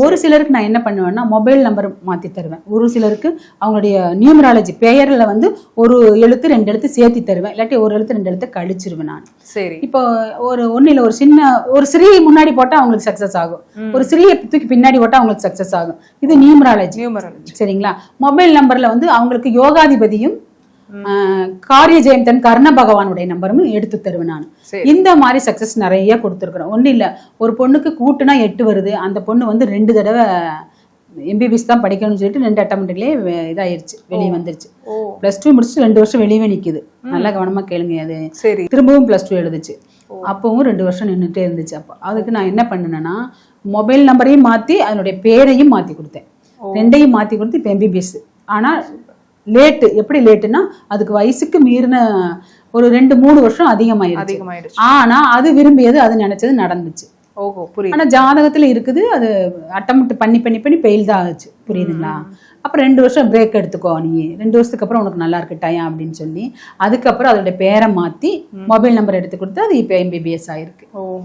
ஒரு சிலருக்கு நான் என்ன பண்ணுவேன்னா மொபைல் நம்பர் மாற்றி தருவேன். ஒரு சிலருக்கு அவங்களுடைய நியூமராலஜி பெயரில் வந்து ஒரு எழுத்து ரெண்டு எழுத்து சேர்த்து தருவேன். இல்லாட்டி ஒரு எழுத்து ரெண்டு எழுத்து கழிச்சிருவேன் நான். சரி. இப்போ ஒரு ஒன்றில் ஒரு சின்ன ஒரு சிறிய முன்னாடி போட்டால் அவங்களுக்கு சக்ஸஸ் ஆகும். ஒரு சிறிய தூக்கி பின்னாடி போட்டால் அவங்களுக்கு சக்ஸஸ் ஆகும். இது நியூமராலஜி நியூமராலஜி சரிங்களா? மொபைல் நம்பர்ல வந்து அவங்களுக்கு யோகாதிபதியும் காரிய ஜெயம் தன் கர்ண பகவானுடைய நம்பரும் எடுத்து தருவேன் நான். இந்த மாதிரி சக்சஸ் நிறைய கொடுத்துருக்குறோம். ஒன்றும் இல்லை ஒரு பொண்ணுக்கு கூட்டுனா எட்டு வருது அந்த பொண்ணு வந்து ரெண்டு தடவை எம்பிபிஎஸ் தான் படிக்கணும்னு சொல்லிட்டு ரெண்டு அட்டமெண்ட்லேயே இதாயிருச்சு வெளியே வந்துருச்சு. ப்ளஸ் டூ முடிச்சுட்டு ரெண்டு வருஷம் வெளியவே நிக்குது. நல்லா கவனமா கேளுங்க அது சரி. திரும்பவும் ப்ளஸ் டூ எழுதுச்சு. அப்பவும் ரெண்டு வருஷம் நின்றுட்டே இருந்துச்சு. அப்போ அதுக்கு நான் என்ன பண்ணினேன்னா மொபைல் நம்பரையும் மாற்றி அதனுடைய பேரையும் மாற்றி கொடுத்தேன். ரெண்டையும் மாற்றி கொடுத்து இப்போ எம்பிபிஎஸ் ஆனால் லேட்டு எப்படி லேட்டுன்னா அதுக்கு வயசுக்கு மீறின ஒரு ரெண்டு மூணு வருஷம் அதிகமாயிருச்சு. அதிகமாயிடுச்சு ஆனா அது விரும்பியது அது நினைச்சது நடந்துச்சு. ஓஹோ புரியுது. ஆனா ஜாதகத்துல இருக்குது அது அட்டம்ப்ட் பண்ணி பண்ணி பண்ணி ஃபெயில் தான் ஆச்சு. புரியுதுங்களா? அப்புறம் ரெண்டு வருஷம் பிரேக் எடுத்துக்கோ நீ. ரெண்டு வருஷத்துக்கு அப்புறம் உனக்கு நல்லா இருக்கு டயம் அப்படின்னு சொல்லி அதுக்கப்புறம் அதோட பேரை மாத்தி மொபைல் நம்பர் எடுத்து கொடுத்து அது இப்போ எம்பிபிஎஸ் ஆயிருக்கு. ஓ.